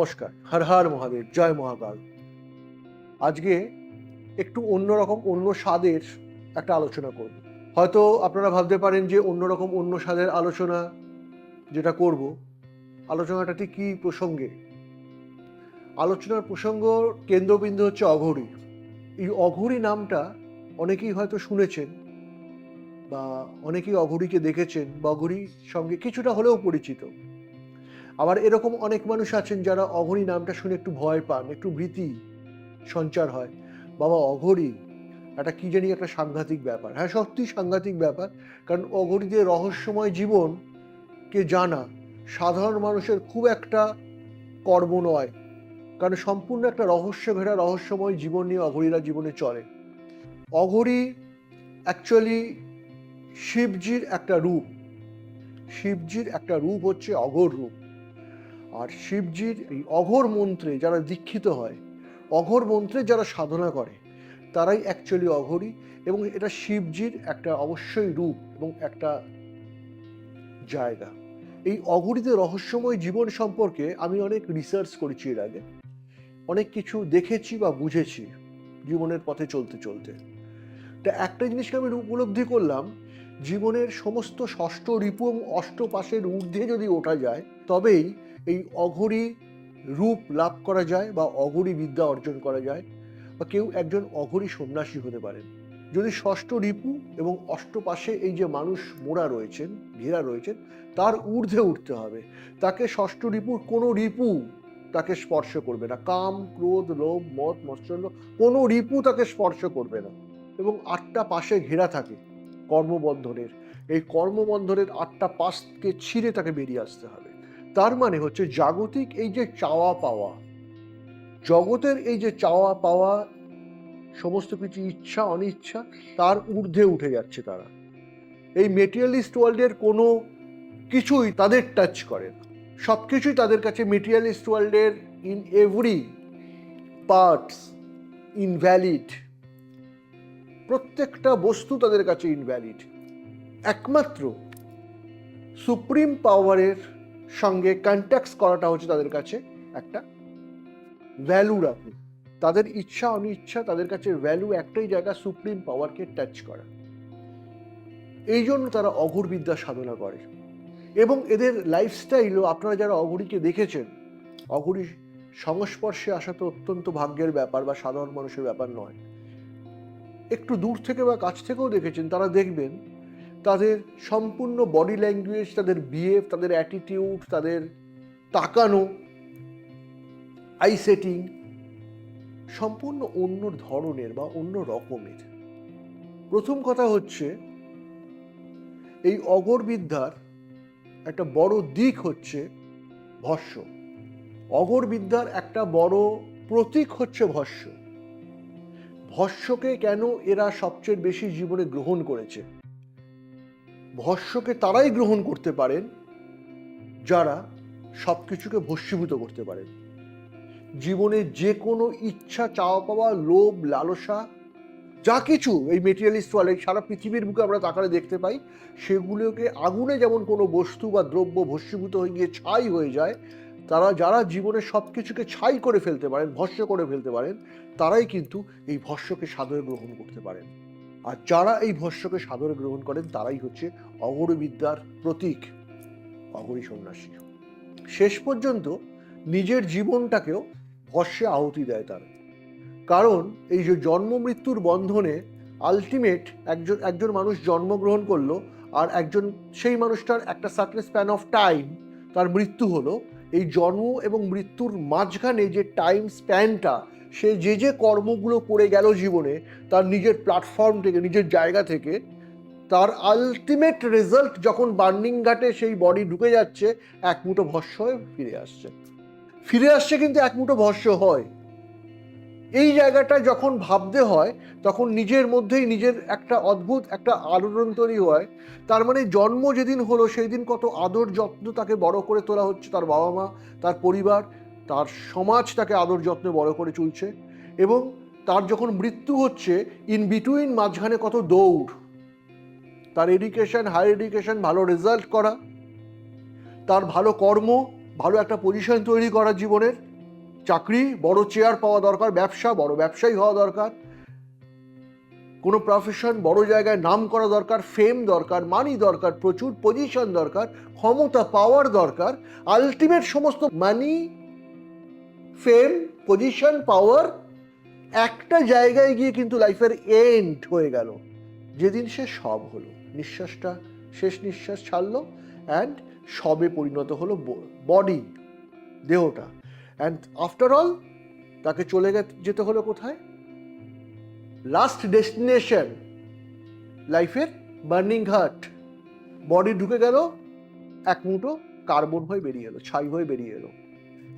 নমস্কার। হর হর মহাদেব, জয় মহাকাল। আজকে একটু অন্যরকম অন্য স্বাদের একটা আলোচনা করব। হয়তো আপনারা ভাবতে পারেন যে অন্যরকম অন্য স্বাদের আলোচনা যেটা করব, আলোচনাটা ঠিক কী প্রসঙ্গে? আলোচনার প্রসঙ্গ কেন্দ্রবিন্দু হচ্ছে অঘরী। এই অঘরী নামটা অনেকেই হয়তো শুনেছেন বা অনেকেই অঘরীকে দেখেছেন বা অঘরীর সঙ্গে কিছুটা হলেও পরিচিত। আবার এরকম অনেক মানুষ আছেন যারা অঘরী নামটা শুনে একটু ভয় পান, একটু ভীতি সঞ্চার হয়। বাবা, অঘরী একটা কি জানি একটা সাংঘাতিক ব্যাপার। হ্যাঁ সত্যি সাংঘাতিক ব্যাপার। কারণ অঘরীদের রহস্যময় জীবনকে জানা? সাধারণ মানুষের খুব একটা কর্ম নয়। কারণ সম্পূর্ণ একটা রহস্য ঘেরা, রহস্যময় জীবন নিয়ে অঘরীরা জীবনে চলে। অঘরী অ্যাকচুয়ালি শিবজির একটা রূপ। শিবজির একটা রূপ হচ্ছে অঘোর রূপ। আর শিবজির এই অঘোর মন্ত্রে যারা দীক্ষিত হয়, অঘোর মন্ত্রে যারা সাধনা করে, তারাই অ্যাকচুয়ালি অঘরী এবং এটা শিবজির একটা অবশ্যই রূপ এবং একটা জায়গা। এই অঘরীদের রহস্যময় জীবন সম্পর্কে আমি অনেক রিসার্চ করেছি এর আগে, অনেক কিছু দেখেছি বা বুঝেছি জীবনের পথে চলতে চলতে। তা একটা জিনিসকে আমি উপলব্ধি করলাম, জীবনের সমস্ত ষষ্ঠ রিপু এবং অষ্টপাশের ঊর্ধ্বে যদি ওঠা যায়, তবেই এই অঘরী রূপ লাভ করা যায় বা অঘরী বিদ্যা অর্জন করা যায় বা কেউ একজন অঘরী সন্ন্যাসী হতে পারেন। যদি ষষ্ঠ রিপু এবং অষ্টপাশে এই যে মানুষ মোড়া রয়েছেন ঘেরা রয়েছেন, তার ঊর্ধ্বে উঠতে হবে। তাকে ষষ্ঠ রিপুর কোনো রিপু তাকে স্পর্শ করবে না। কাম, ক্রোধ, লোভ মদ মৎসল্য কোনো রিপু তাকে স্পর্শ করবে না। এবং আটটা পাশে ঘেরা থাকে কর্মবন্ধনের। এই কর্মবন্ধনের আটটা পাশকে ছিঁড়ে তাকে বেরিয়ে আসতে হবে। তার মানে হচ্ছে জাগতিক এই যে চাওয়া পাওয়া, জগতের এই যে চাওয়া পাওয়া, সমস্ত কিছু ইচ্ছা, অনিচ্ছা, তার ঊর্ধ্বে উঠে যাচ্ছে তারা। এই মেটেরিয়ালিস্ট ওয়ার্ল্ডের কোনো কিছুই তাদের টাচ করে না। সব কিছুই তাদের কাছে মেটেরিয়ালিস্ট ওয়ার্ল্ডের ইন এভরি পার্টস ইনভ্যালিড প্রত্যেকটা বস্তু তাদের কাছে ইনভ্যালিড একমাত্র সুপ্রিম পাওয়ারের সঙ্গে কন্ট্যাক্ট করাটা হচ্ছে তাদের কাছে একটা ভ্যালু রাখে তাদের ইচ্ছা, অনিচ্ছা, তাদের কাছে ভ্যালু একটাই জায়গা সুপ্রিম পাওয়ারকে টাচ করা। এই জন্য তারা অঘোর বিদ্যা সাধনা করে। এবং এদের লাইফস্টাইলও আপনারা যারা অঘরীকে দেখেছেন, অঘরী সংস্পর্শে আসা তো অত্যন্ত ভাগ্যের ব্যাপার বা সাধারণ মানুষের ব্যাপার নয়। একটু দূর থেকে বা কাছ থেকেও দেখেছেন, তারা দেখবেন তাদের সম্পূর্ণ বডি ল্যাঙ্গুয়েজ তাদের বিহেভ তাদের অ্যাটিটিউড তাদের তাকানো আই সেটিং সম্পূর্ণ অন্য ধরনের বা অন্য রকমের। প্রথম কথা হচ্ছে, এই অগরবিদ্যার একটা বড় দিক হচ্ছে ভস্য। অগরবিদ্যার একটা বড় প্রতীক হচ্ছে ভস্য। ভস্যকে কেন এরা সবচেয়ে বেশি জীবনে গ্রহণ করেছে? ভস্যকে তারাই গ্রহণ করতে পারেন, যারা সব কিছুকে ভস্মীভূত করতে পারেন। জীবনে যে কোনো ইচ্ছা চাওয়া পাওয়া লোভ, লালসা, যা কিছু এই মেটেরিয়ালিস্ট ওয়ার্ল্ডে সারা পৃথিবীর বুকে আমরা তাকালে দেখতে পাই, সেগুলোকে আগুনে যেমন কোনো বস্তু বা দ্রব্য ভস্মীভূত হয়ে গিয়ে ছাই হয়ে যায়, তারা যারা জীবনে সব কিছুকে ছাই করে ফেলতে পারেন ভস্য করে ফেলতে পারেন, তারাই কিন্তু এই ভস্যকে সাদরে গ্রহণ করতে পারেন। আর যারা এই ভস্যকে সাদরে গ্রহণ করেন, তারাই হচ্ছে অগরী বিদ্যার প্রতীক, অগরী সন্ন্যাসী। শেষ পর্যন্ত নিজের জীবনটাকেও ভস্যে আহুতি দেয় তারা। কারণ এই যে জন্ম মৃত্যুর বন্ধনে আলটিমেট একজন একজন মানুষ জন্মগ্রহণ করল, আর একজন, সেই মানুষটার একটা সার্টেন স্প্যান অফ টাইম তার মৃত্যু হলো। এই জন্ম এবং মৃত্যুর মাঝখানে যে টাইম স্প্যানটা সে যে যে কর্মগুলো করে গেল জীবনে, তার নিজের প্ল্যাটফর্ম থেকে, নিজের জায়গা থেকে, তার আলটিমেট রেজাল্ট যখন বার্নিং ঘাটে সেই বডি ঢুকে যাচ্ছে, এক মুঠো ভস্য হয়ে ফিরে আসছে। ফিরে আসছে কিন্তু এক মুঠো ভস্য হয়। এই জায়গাটা যখন ভাবতে হয়, তখন নিজের মধ্যেই নিজের একটা অদ্ভুত একটা আলোড়ন তৈরি হয়। তার মানে জন্ম যেদিন হলো, সেই দিন কত আদর যত্ন তাকে বড় করে তোলা হচ্ছে তার বাবা মা তার পরিবার তার সমাজ তাকে আদর যত্নে বড় করে চলছে এবং তার যখন মৃত্যু হচ্ছে ইন বিটুইন মাঝখানে কত দৌড়, তার এডুকেশন হায়ার এডুকেশন ভালো রেজাল্ট করা, তার ভালো কর্ম, ভালো একটা পজিশন তৈরি করা জীবনের, চাকরি, বড় চেয়ার পাওয়া দরকার, ব্যবসা, বড় ব্যবসায়ী হওয়া দরকার, কোনো প্রফেশন বড় জায়গায় নাম করা দরকার ফেম দরকার মানি দরকার, প্রচুর পজিশন দরকার, ক্ষমতা পাওয়ার দরকার আলটিমেট সমস্ত মানি ফেম পজিশন পাওয়ার একটা জায়গায় গিয়ে কিন্তু লাইফের এন্ড হয়ে গেল। যেদিন সে সব হলো, নিঃশ্বাসটা শেষ নিঃশ্বাস ছাড়লো অ্যান্ড সবে পরিণত হলো বডি দেহটা। অ্যান্ড আফটার অল তাকে চলে যেতে হলো কোথায়? লাস্ট ডেস্টিনেশন লাইফের বার্নিং ঘাট বডি ঢুকে গেল, এক মুঠো কার্বন হয়ে বেরিয়ে এলো, ছাই হয়ে বেরিয়ে এলো।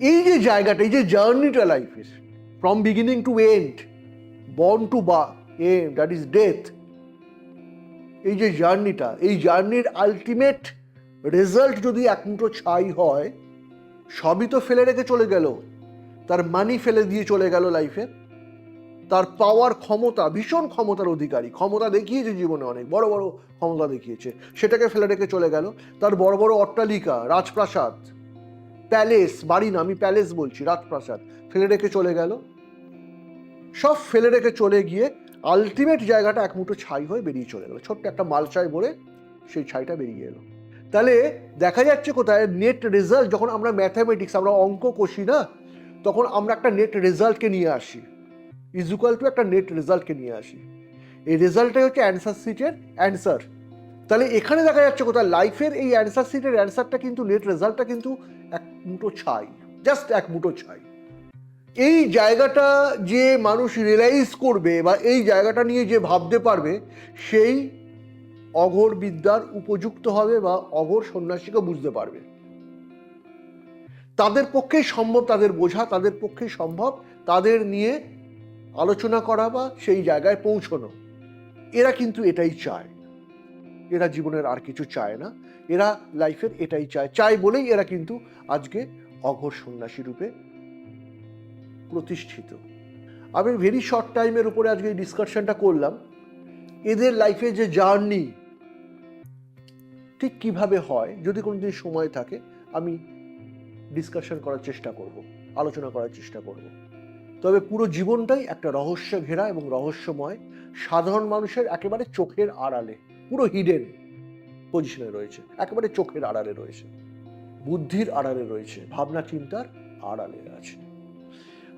এই যে জায়গাটা, এই যে জার্নিটা লাইফের from beginning to end born to বা এন্ড দ্যাট ইজ ডেথ এই যে জার্নিটা, এই জার্নির আলটিমেট রেজাল্ট যদি এক মুঠো ছাই হয়, সবই তো ফেলে রেখে চলে গেল। তার মানি ফেলে দিয়ে চলে গেল লাইফে তার পাওয়ার ক্ষমতা, ভীষণ ক্ষমতার অধিকারী। ক্ষমতা দেখিয়েছে জীবনে অনেক, বড় বড় ক্ষমতা দেখিয়েছে। সেটাকে ফেলে রেখে চলে গেল। তার বড় বড় অট্টালিকা, রাজপ্রাসাদ প্যালেস, বাড়ি না, আমি প্যালেস বলছি, রাজপ্রাসাদ। ফেলে রেখে চলে গেল। সব ফেলে রেখে চলে গিয়ে আলটিমেট জায়গাটা এক মুঠো ছাই হয়ে বেরিয়ে চলে গেল। ছোট্ট একটা মালসায় ভরে সেই ছাইটা বেরিয়ে এলো। তাহলে দেখা যাচ্ছে কোথায় নেট রেজাল্ট যখন আমরা ম্যাথামেটিক্স আমরা অঙ্ক কষি না, তখন আমরা একটা নেট রেজাল্টকে নিয়ে আসি। ইজ ইকুয়াল টু একটা নেট রেজাল্টকে নিয়ে আসি। এই রেজাল্টটাই হচ্ছে অ্যান্সার সিটের অ্যান্সার তাহলে এখানে দেখা যাচ্ছে কোথায় লাইফের এই অ্যান্সার সিটের অ্যান্সারটা কিন্তু নেট রেজাল্টটা কিন্তু মুঠো ছাই জাস্ট এক মুঠো ছাই। এই জায়গাটা যে মানুষ রিয়েলাইজ করবে বা এই জায়গাটা নিয়ে যে ভাবতে পারবে, সেই অঘোর বিদ্যার উপযুক্ত হবে বা অঘোর সন্ন্যাসীকে বুঝতে পারবে। তাদের পক্ষেই সম্ভব তাদের বোঝা, তাদের পক্ষেই সম্ভব তাদের নিয়ে আলোচনা করা বা সেই জায়গায় পৌঁছনো। এরা কিন্তু এটাই চায়। এরা জীবনের আর কিছু চায় না। এরা লাইফের এটাই চায়। চায় বলেই এরা কিন্তু আজকে অঘোর সন্ন্যাসী রূপে প্রতিষ্ঠিত। আমি ভেরি শর্ট টাইমের উপরে আজকে এই ডিসকাশনটা করলাম। এদের লাইফে যে জার্নি ঠিক কীভাবে হয়, যদি কোনোদিন সময় থাকে, আমি ডিসকাশন করার চেষ্টা করব, আলোচনা করার চেষ্টা করব। তবে পুরো জীবনটাই একটা রহস্য ঘেরা এবং রহস্যময়, সাধারণ মানুষের একেবারে চোখের আড়ালে। পুরো হিডেন পজিশনে রয়েছে। একেবারে চোখের আড়ালে রয়েছে। বুদ্ধির আড়ালে রয়েছে। ভাবনা চিন্তার আড়ালে আছে।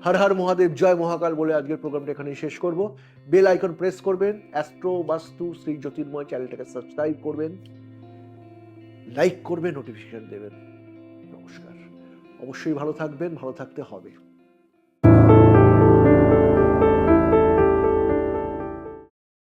হর হর মহাদেব, জয় মহাকাল বলে আজকের প্রোগ্রামটা এখানেই শেষ করব। বেল আইকন প্রেস করবেন অ্যাস্ট্রো বাস্তু শ্রী জ্যোতির্ময় চ্যানেলটাকে সাবস্ক্রাইব করবেন লাইক করবেন নোটিফিকেশন দেবেন। নমস্কার। অবশ্যই ভালো থাকবেন, ভালো থাকতে হবে।